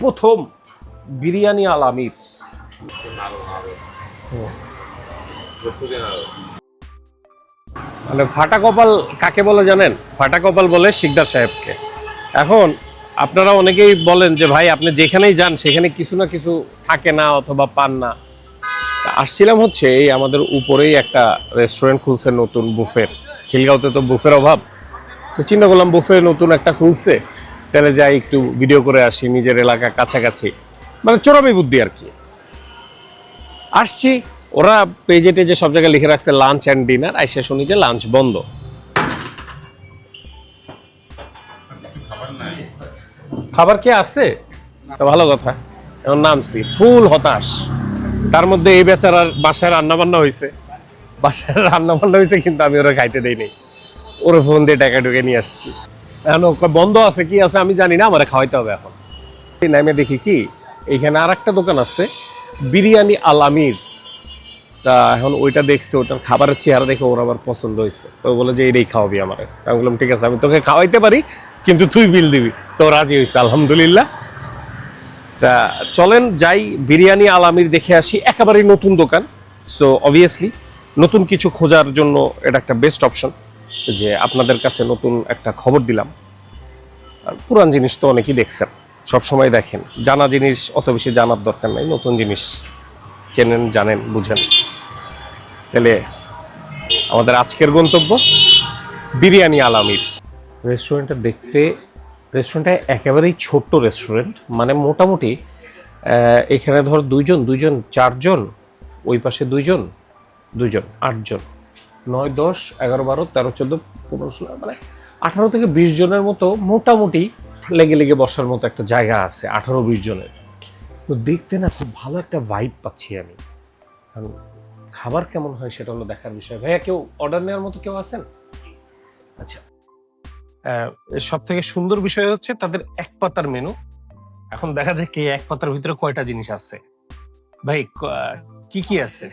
প্রথম বিরিয়ানি আল আমির মানে ফাটা কপাল কাকে বলে জানেন? ফাটা কপাল বলে শিকদার সাহেবকে। এখন আপনারা অনেকেই বলেন যে, ভাই, আপনি যেখানেই যান, সেখানে কিছু না কিছু থাকে না অথবা পান না। আসছিলাম হচ্ছে এই আমাদের উপরেই একটা রেস্টুরেন্ট খুলছে নতুন বুফের খিলগাঁওতে তো বুফের অভাব। তো চিন্তা করলাম বুফে নতুন একটা খুলছে। তাহলে যাই একটু ভিডিও করে আসি নিজের এলাকা কাছাকাছি। মানে চোরামি বুদ্ধি আর কি। আসছি ওরা পেজে টেজে সব জায়গায় লিখে রাখছে লাঞ্চ অ্যান্ড ডিনার আইসা শুনি যে লাঞ্চ বন্ধ। খাবার কি আছে? তো ভালো কথা। এখন নামছি ফুল হতাশ। তার মধ্যে এই বেচারার বাসায় রান্না বান্না হয়েছে বাসায় রান্না বান্না হয়েছে কিন্তু আমি ওরা খাইতে দেই নাই ওরা ফোন দিয়ে টাকা ঢুকে নিয়ে আসছি। এখন বন্ধ আছে, কি আছে আমি জানি না, আমার খাওয়াইতে হবে এখন। নামে দেখি কি, এইখানে আর একটা দোকান আছে, বিরিয়ানি আল আমির। তা এখন ওইটা দেখছে ওটার খাবারের চেহারা দেখে ওর আবার পছন্দ হয়েছে তো বলে যে এটাই খাওয়াবি আমার। আমি বললাম, ঠিক আছে, আমি তোকে খাওয়াইতে পারি, কিন্তু তুই বিল দিবি। তো রাজি হয়েছে আলহামদুলিল্লাহ। তা চলেন, যাই, বিরিয়ানি আল আমির দেখে আসি। একেবারেই নতুন দোকান সো অবভিয়াসলি নতুন কিছু খোঁজার জন্য এটা একটা বেস্ট অপশন যে আপনাদের কাছে নতুন একটা খবর দিলাম। আর পুরান জিনিস তো অনেকেই দেখছেন, সব সময় দেখেন। জানা জিনিস, অত বেশি জানার দরকার নাই, নতুন জিনিস চেনেন, জানেন, বুঝেন। তাহলে আমাদের আজকের গন্তব্য বিরিয়ানি আলামির রেস্টুরেন্টটা দেখতে, রেস্টুরেন্টটা একেবারেই ছোট্ট রেস্টুরেন্ট মানে মোটামুটি এখানে ধর দুইজন দুইজন, চারজন, ওই পাশে দুইজন দুজন আটজন। নয়, দশ, এগারো, বারো, তেরো, চোদ্দ, পনেরো, ষোলো মানে আঠারো থেকে বিশ জনের মতো মোটামুটি লেগে লেগে বসার মতো একটা জায়গা আছে, আঠারো, বিশ জনের। তো দেখতে না খুব ভালো একটা ভাইব পাচ্ছি আমি। খাবার কেমন হয় সেটা হলো দেখার বিষয়। ভাইয়া, কেউ অর্ডার নেওয়ার মতো কেউ আছেন? আচ্ছা। সব থেকে সুন্দর বিষয় হচ্ছে তাদের এক পাতার মেনু এখন দেখা যায় কে এক পাতার ভিতরে কয়টা জিনিস আছে। ভাই কি কি আছে?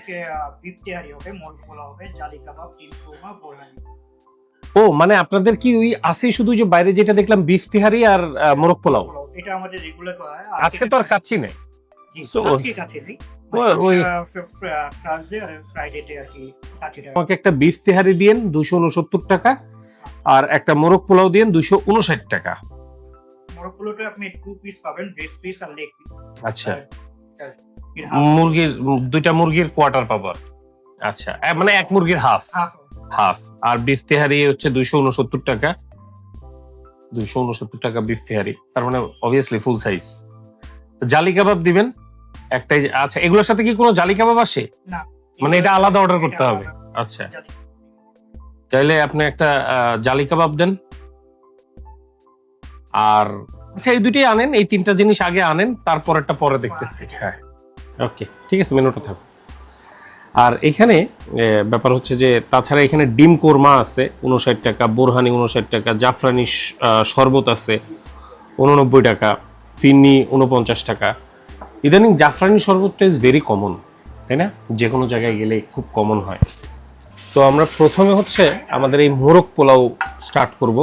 ও মানে আপনাদের কি ওই আছে শুধু যে বাইরে যেটা দেখলাম বিফ তিহারি আর মোরগ পোলাও? এটা আমাদের রেগুলার আজকে তো আর কাচ্ছি না একটা বিফ তেহারি দিয়েন দুশো উনসত্তর টাকা আর একটা মোরগ পোলাও দিয়েন দুশো উনষাট টাকা। মোরগ পোলাওটা আপনি টু পিস পাবেন পিস আর লেগ পিস আচ্ছা। মুরগির দুইটা মুরগির কোয়ার্টার পাবো আচ্ছা মানে এক মুরগির হাফ হাফ আর বিফ তেহারি হচ্ছে দুইশো উনসত্তর টাকা। দুইশো উনসত্তর টাকা বিফ তেহারি। তার মানে অবভিয়াসলি ফুল সাইজ জালি কাবাব দিবেন? একটাই আচ্ছা এগুলোর সাথে কি কোনো জালি কাবাব আসে? না। মানে এটা আলাদা অর্ডার করতে হবে। আচ্ছা। তাইলে আপনি একটা জালি কাবাব দেন। আর আচ্ছা এই দুটি আনেন এই তিনটা জিনিস আগে আনেন তারপরেরটা পরে দেখতেছি। হ্যাঁ। ওকে ঠিক আছে মেনুটা থাক। আর এখানে ব্যাপার হচ্ছে যে, তাছাড়া এখানে ডিম কোরমা আছে উনষাট টাকা, বোরহানি উনষাট টাকা জাফরানি শরবত আছে উননব্বই টাকা, ফিন্নি উনপঞ্চাশ টাকা। ইদানিং জাফরানি শরবতটা ইজ ভেরি কমন তাই না? যে কোনো জায়গায় গেলে খুব কমন হয়। তো আমরা প্রথমে হচ্ছে আমাদের এই মোরগ পোলাও স্টার্ট করব।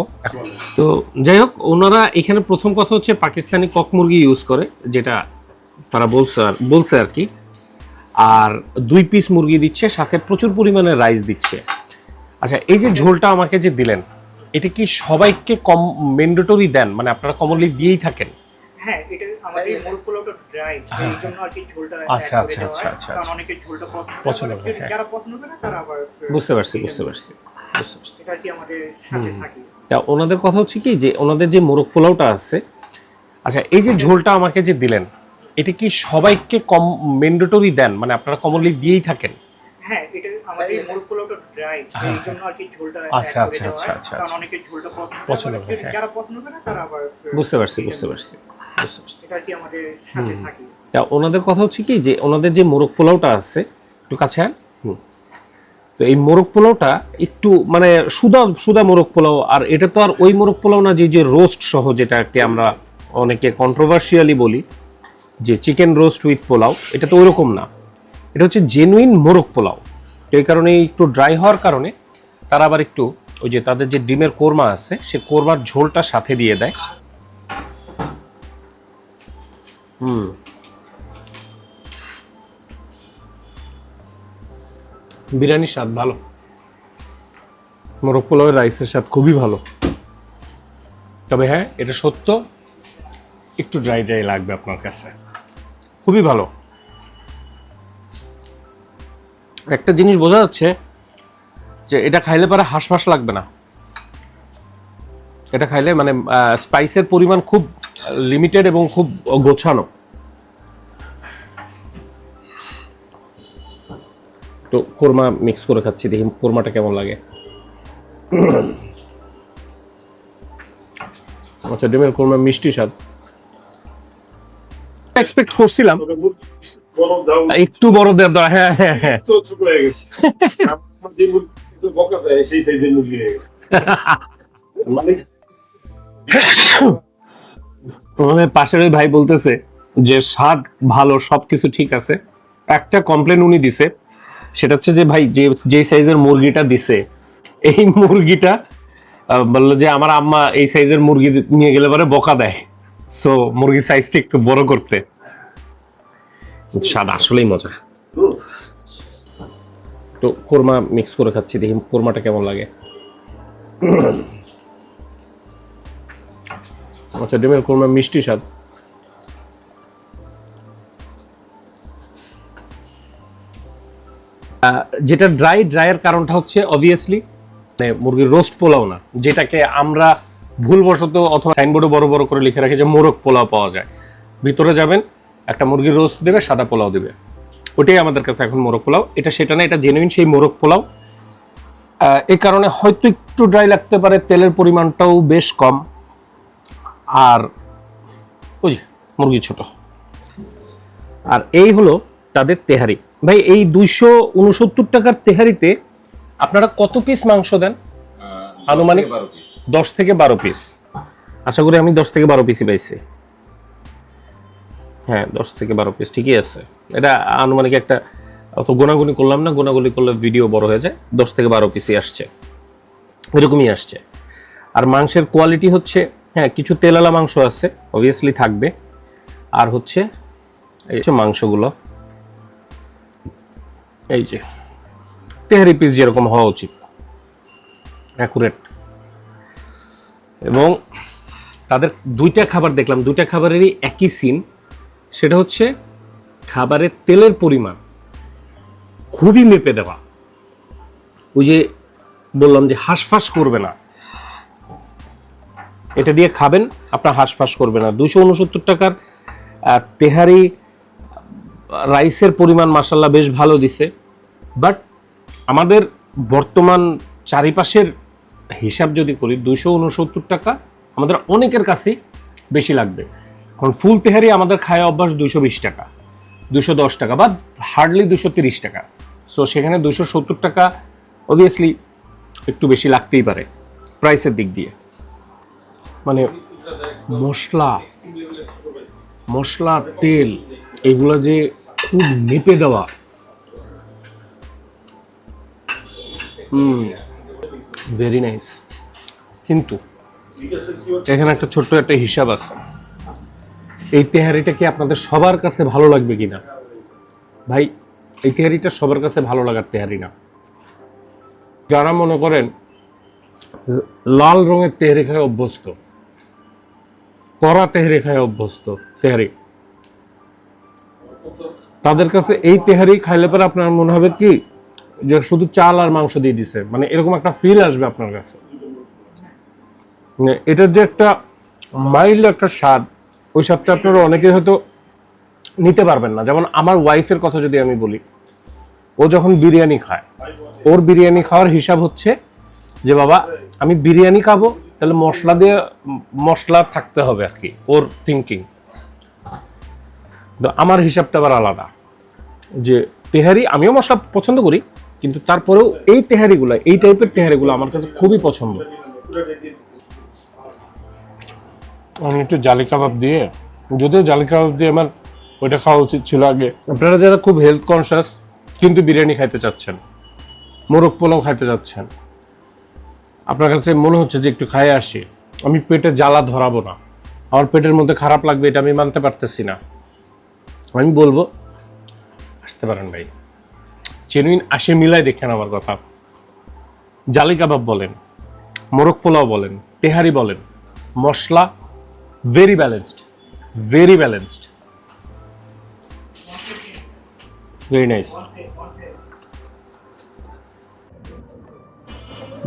তো যাই হোক, ওনারা এখানে প্রথম কথা হচ্ছে পাকিস্তানি কক মুরগি ইউজ করে, যেটা তারা বলছে আর বলছে আর কি। আর দুই পিস মুরগি দিচ্ছে সাথে প্রচুর পরিমাণে রাইস দিচ্ছে। আচ্ছা এই যে ঝোলটা আমাকে যে দিলেন এটা কি সবাইকে কম ম্যান্ডেটরি দেন? মানে আপনারা কমনলি দিয়েই থাকেন? হ্যাঁ এটা আমাদের মোরগ পোলাওটা ড্রাই হ্যাঁ। এই জন্য আর কি ঝোলটা আচ্ছা, আচ্ছা, আচ্ছা, আচ্ছা, কারণ আচ্ছা। অনেকে ঝোলটা পছন্দ করে, হ্যাঁ। যারা পছন্দ করে তারা আবার বুঝতে পারছি বুঝতে পারছি বুঝতে পারছি। এটা কি আমাদের সাথে থাকে। তা ওনাদের কথা হচ্ছে কি যে ওনাদের যে মোরগ পোলাওটা আছে আচ্ছা এই যে ঝোলটা আমাকে যে দিলেন এটা কি সবাইকে কম ম্যান্ডেটরি দেন মানে আপনারা কমনলি দিয়েই থাকেন হ্যাঁ এটা আমাদের মোরগ পোলাওটা ড্রাই হ্যাঁ। এই জন্য আর কি ঝোলটা আচ্ছা, আচ্ছা, আচ্ছা, আচ্ছা, কারণ আচ্ছা। অনেকে ঝোলটা পছন্দ করে হ্যাঁ। যারা পছন্দ করে তারা আবার বুঝতে পারছি বুঝতে পারছি এটা কি আমাদের সাথে হুম। থাকে তা ওনাদের কথা হচ্ছে কি যে ওনাদের যে মোরগ পোলাওটা আছে একটু কাছে আন। হুম তো এই মোরগ পোলাওটা একটু মানে সুদা সুদা মোরগ পোলাও আর এটা তো আর ওই মোরগ পোলাও না যে যে রোস্ট সহ যেটাকে আমরা অনেকে কন্ট্রোভার্সিয়ালি বলি যে চিকেন রোস্ট উইথ পোলাও, এটা তো ওইরকম না। এটা হচ্ছে জেনুইন মোরগ পোলাও। এই কারণে একটু ড্রাই হওয়ার কারণে তারা আবার একটু ওই যে তাদের যে ডিমের কোরমা আছে, সে কোরমার ঝোলটা সাথে দিয়ে দেয়। হুম। বিরিয়ানির স্বাদ ভালো। মোরগ পোলাওয়ের রাইসের স্বাদ খুবই ভালো। তবে হ্যাঁ এটা সত্য, একটু ড্রাই ড্রাই লাগবে আপনার কাছে। খুবই ভালো। একটা জিনিস বোঝা যাচ্ছে যে এটা খাইলে পরে হাঁসফাঁস লাগবে না। এটা খাইলে মানে স্পাইসের পরিমাণ খুব লিমিটেড এবং খুব গোছানো। তো কোরমা মিক্স করে খাচ্ছি, দেখি কোরমাটা কেমন লাগে। আচ্ছা ডিমের কোরমা মিষ্টি স্বাদ। এক্সপেক্ট করছিলাম। একটু বড় দরকার। হ্যাঁ হ্যাঁ হ্যাঁ। তো ছোট গেছে। আমার যে মুরগি একটু বকা দেয় সেই সাইজের মুরগি গেছে। মানে পাশের ওই ভাই বলতেছে যে স্বাদ ভালো সবকিছু ঠিক আছে। একটা কমপ্লেন উনি দিছে। সেটা হচ্ছে যে ভাই যে যে সাইজের মুরগিটা দিছে এই মুরগিটা আহ, বলল যে আমার আম্মা এই সাইজের মুরগি নিয়ে গেলে পরে বকা দেয়। সো মুরগির সাইজটা একটু বড় করতে। স্বাদ আসলেই মজা। তো কোরমা মিক্স করে খাচ্ছি, দেখি কোরমাটা কেমন লাগে। আচ্ছা ডিমের কোরমা মিষ্টি স্বাদ। যেটা ড্রাই ড্রাইয়ের কারণটা হচ্ছে অবভিয়াসলি মানে মুরগির রোস্ট পোলাও না, যেটাকে আমরা ভুলবশত অথবা সাইনবোর্ডে বড় বড় করে লিখে রাখে যে মোরগ পোলাও পাওয়া যায়। ভিতরে যাবেন একটা মুরগির রোস্ট দেবে সাদা পোলাও দেবে। ওটাই আমাদের কাছে এখন মোরগ পোলাও। এটা সেটা না এটা জেনুইন সেই মোরগ পোলাও। এই কারণে হয়তো একটু ড্রাই লাগতে পারে তেলের পরিমাণটাও বেশ কম। আর ওই মুরগি ছোট। আর এই হলো তাদের তেহারি। ভাই এই দুইশো উনসত্তর টাকার তেহারিতে আপনারা কত পিস মাংস দেন? আনুমানিক? দশ থেকে বারো পিস আশা করি আমি দশ থেকে বারো পিসই পাইছি। হ্যাঁ দশ থেকে বারো পিস ঠিকই আছে। এটা আনুমানিক একটা, অত গোনাগুনি করলাম না, গোনাগুনি করলে ভিডিও বড় হয়ে যায়। দশ থেকে বারো পিসই আসছে। এরকমই আসছে। আর মাংসের কোয়ালিটি হচ্ছে হ্যাঁ কিছু তেলালা মাংস আছে অবভিয়াসলি থাকবে। আর হচ্ছে, এই হচ্ছে মাংসগুলো। এই যে, তেহারি পিস যেরকম হওয়া উচিত। অ্যাকুরেট এবং তাদের দুইটা খাবার দেখলাম, দুইটা খাবারেরই একই সিন সেটা হচ্ছে খাবারের তেলের পরিমাণ খুবই মেপে দেওয়া। ওই যে বললাম যে হাঁসফাঁস করবে না। এটা দিয়ে খাবেন, আপনার হাঁসফাঁস করবে না। দুশো উনসত্তর টাকার তেহারি রাইসের পরিমাণ মাসাল্লাহ বেশ ভালো দিছে। বাট আমাদের বর্তমান চারিপাশের হিসাব যদি করি দুশো উনসত্তর টাকা আমাদের অনেকের কাছেই বেশি লাগবে। কারণ ফুল তেহারি আমাদের খায় অভ্যাস দুশো বিশ টাকা দুশো দশ টাকা, বা হার্ডলি দুশো তিরিশ টাকা। সো সেখানে দুশো সত্তর টাকা অবভিয়াসলি একটু বেশি লাগতেই পারে প্রাইসের দিক দিয়ে। মানে মশলা মশলা, তেল, এগুলো যে খুব নেপে দেওয়া। হুম। ভেরি নাইস কিন্তু এখানে একটা ছোট্ট একটা হিসাব আছে। এই তেহারিটা কি আপনাদের সবার কাছে ভালো লাগবে কিনা? ভাই, এই তেহারিটা সবার কাছে ভালো লাগার তেহারি না। যারা মনে করেন, লাল রঙের তেহারি খায় অভ্যস্ত, কড়া তেহারি খায় অভ্যস্ত তেহারি তাদের কাছে এই তেহারি খাইলে পরে আপনার মনে হবে কি যে শুধু চাল আর মাংস দিয়ে দিছে। মানে এরকম একটা ফিল আসবে আপনার কাছে। মানে এটার যে একটা মাইল্ড একটা স্বাদ, ওই স্বাদটা আপনারা অনেকে হয়তো নিতে পারবেন না। যেমন আমার ওয়াইফের কথা যদি আমি বলি, ও যখন বিরিয়ানি খায়, ওর বিরিয়ানি খাওয়ার হিসাব হচ্ছে যে, বাবা, আমি বিরিয়ানি খাব, তাহলে মশলা দিয়ে মশলা থাকতে হবে আর কি, ওর থিঙ্কিং আমার হিসাবটা আবার আলাদা। যে তেহারি, আমিও মশলা পছন্দ করি কিন্তু তারপরেও এই তেহারিগুলো, এই টাইপের তেহারিগুলো আমার কাছে খুবই পছন্দ। আমি একটু জালি কাবাব দিয়ে, যদিও জালি কাবাব দিয়ে আমার ওইটা খাওয়া উচিত ছিল আগে। আপনারা যারা খুব হেলথ কনসিয়াস কিন্তু বিরিয়ানি খাইতে চাচ্ছেন, মোরগ পোলাও খাইতে চাচ্ছেন, আপনার কাছে মনে হচ্ছে যে একটু খাই আসি, আমি পেটে জ্বালা ধরাবো না। আমার পেটের মধ্যে খারাপ লাগবে এটা আমি মানতে পারতেছি না। আমি বলব, আসতে পারেন ভাই। জেনুইন আসে মিলাই দেখেন আমার কথা। জালি কাবাব বলেন, মোরগ পোলাও বলেন তেহারি বলেন, মশলা very balanced very balanced very nice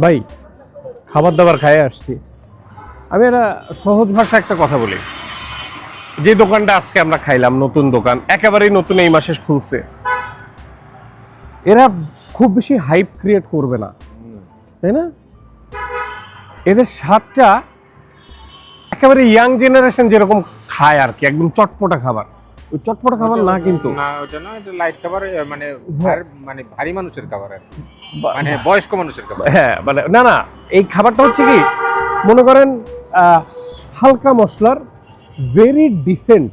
ভাই, খাবার দাবার খাই আসছি। আমি একটা সহজ ভাষা একটা কথা বলি। যে দোকানটা আজকে আমরা খাইলাম, নতুন দোকান, একেবারেই নতুন এই মাসে খুলছে। এরা খুব বেশি হাইপ ক্রিয়েট করবে না। তাই না? এদের স্বাদটা একেবারে ইয়াং জেনারেশন যেরকম খায় আর কি একদম চটপটা খাবার। ওই চটপটা খাবার না কিন্তু না ওটা না এটা লাইট খাবার মানে হ্যাঁ। মানে ভারী মানুষের খাবার আর মানে বয়স্ক মানুষের খাবার। হ্যাঁ মানে না না এই খাবারটা হচ্ছে কি মনে করেন আহ, হালকা মশলার ভেরি ডিসেন্ট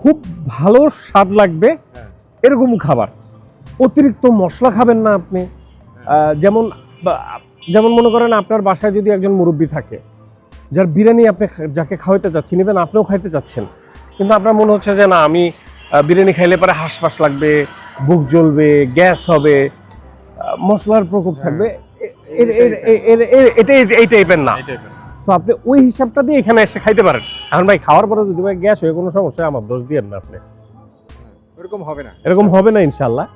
খুব ভালো স্বাদ লাগবে হ্যাঁ। এরকম খাবার। অতিরিক্ত মশলা খাবেন না আপনি। যেমন যেমন মনে করেন আপনার বাসায় যদি একজন মুরব্বী থাকে যার বিরিয়ানি আপনি যাকে খাওয়াইতে চাচ্ছেন ইভেন আপনিও খাইতে চাচ্ছেন কিন্তু আপনার মনে হচ্ছে যে না আমি বিরিয়ানি খাইলে পরে হাঁসফাঁস লাগবে বুক জ্বলবে গ্যাস হবে মশলার প্রকোপ থাকবে এ- এর- এর- এর- এর- এর- এটা এই- এই টাইপের না তো আপনি ওই হিসাবটা দিয়ে এখানে এসে খাইতে পারেন। এখন ভাই খাওয়ার পরে যদি ভাই গ্যাস হয়ে কোনো সমস্যা আমার দোষ দিয়ে না আপনি। এরকম হবে না। এরকম হবে না ইনশাল্লাহ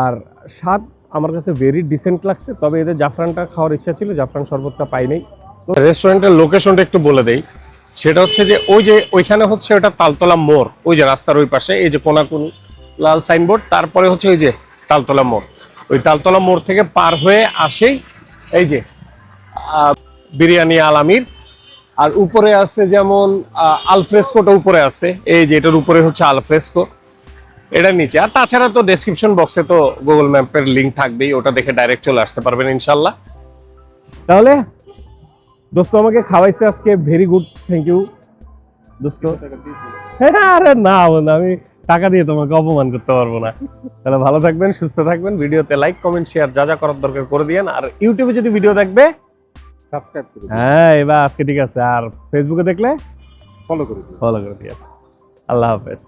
আর স্বাদ আমার কাছে ভেরি ডিসেন্ট লাগছে, তবে এদের জাফরানটা খাওয়ার ইচ্ছা ছিল, জাফরান শরবতটা পাই নাই। রেস্টুরেন্টের লোকেশনটা একটু বলে দেই। সেটা হচ্ছে যে, ওই যে ওইখানে হচ্ছে ওটা তালতলা মোড়, ওই যে রাস্তার ওই পাশে, এই যে কোনাকুনি লাল সাইনবোর্ড, তারপরে হচ্ছে ওই যে তালতলা মোড়। ওই তালতলা মোড় থেকে পার হয়ে আসেই এই যে বিরিয়ানি আলামির আর উপরে আছে যেমন আলফ্রেস্কোটা উপরে আছে, এই যে এটার উপরে হচ্ছে আলফ্রেস্কো এটার নিচে। আর তাছাড়া তো ডেসক্রিপশন বক্সে তো গুগল ম্যাপের লিংক থাকবেই ওটা দেখে ডাইরেক্ট চলে আসতে পারবেন ইনশাল্লাহ তাহলে দোস্ত আমাকে খাওয়াইছে আজকে ভেরি গুড থ্যাংক ইউ দোস্ত হ্যাঁ আরে না বন্ধু আমি টাকা দিয়ে তোমাকে অপমান করতে পারব না। তাহলে ভালো থাকবেন সুস্থ থাকবেন ভিডিওতে লাইক কমেন্ট শেয়ার যা যা করার দরকার করে দিয়েন। আর ইউটিউবে যদি ভিডিও দেখবে সাবস্ক্রাইব করে দিন হ্যাঁ এবার আজকে ঠিক আছে। আর ফেসবুকে দেখলে ফলো করে দিন ফলো করে দিয়ে আল্লাহ হাফেজ।